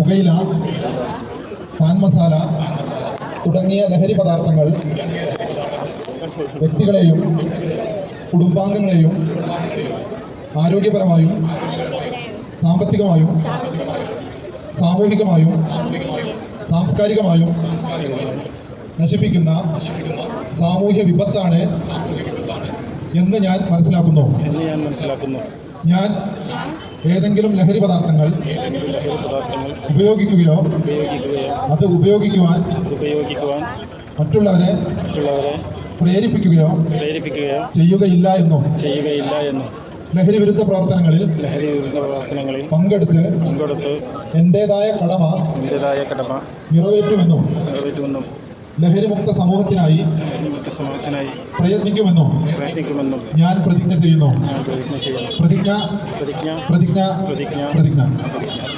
പുകയില പാൻ മസാല തുടങ്ങിയ ലഹരി പദാർത്ഥങ്ങൾ വ്യക്തികളെയും കുടുംബാംഗങ്ങളെയും ആരോഗ്യപരമായും സാമ്പത്തികമായും സാമൂഹികമായും സാംസ്കാരികമായും നശിപ്പിക്കുന്ന സാമൂഹ്യ വിപത്താണ് എന്ന് ഞാൻ മനസ്സിലാക്കുന്നു. എന്ന് ഞാൻ മനസ്സിലാക്കുന്നു. ഞാൻ ഏതെങ്കിലും ലഹരി പദാർത്ഥങ്ങൾ ഉപയോഗിക്കുകയോ ഉപയോഗിക്കുകയോ അത് ഉപയോഗിക്കുവാൻ മറ്റുള്ളവരെ പ്രേരിപ്പിക്കുകയോ പ്രേരിപ്പിക്കുകയോ ചെയ്യുകയില്ല എന്നും ചെയ്യുകയില്ല എന്നും ലഹരി വിരുദ്ധ പ്രവർത്തനങ്ങളിൽ ലഹരി വിരുദ്ധ പ്രവർത്തനങ്ങളിൽ പങ്കെടുത്ത് പങ്കെടുത്ത് എന്റെതായ കടമ എന്റെതായ കടമ നിറവേറ്റുമെന്നും നിറവേറ്റുമെന്നും ലഹരിമുക്ത സമൂഹത്തിനായി പ്രയത്നിക്കുമെന്നും ഞാൻ പ്രതിജ്ഞ ചെയ്യുന്നു. പ്രതിജ്ഞ പ്രതിജ്ഞ പ്രതിജ്ഞ. പ്രതിജ്ഞ.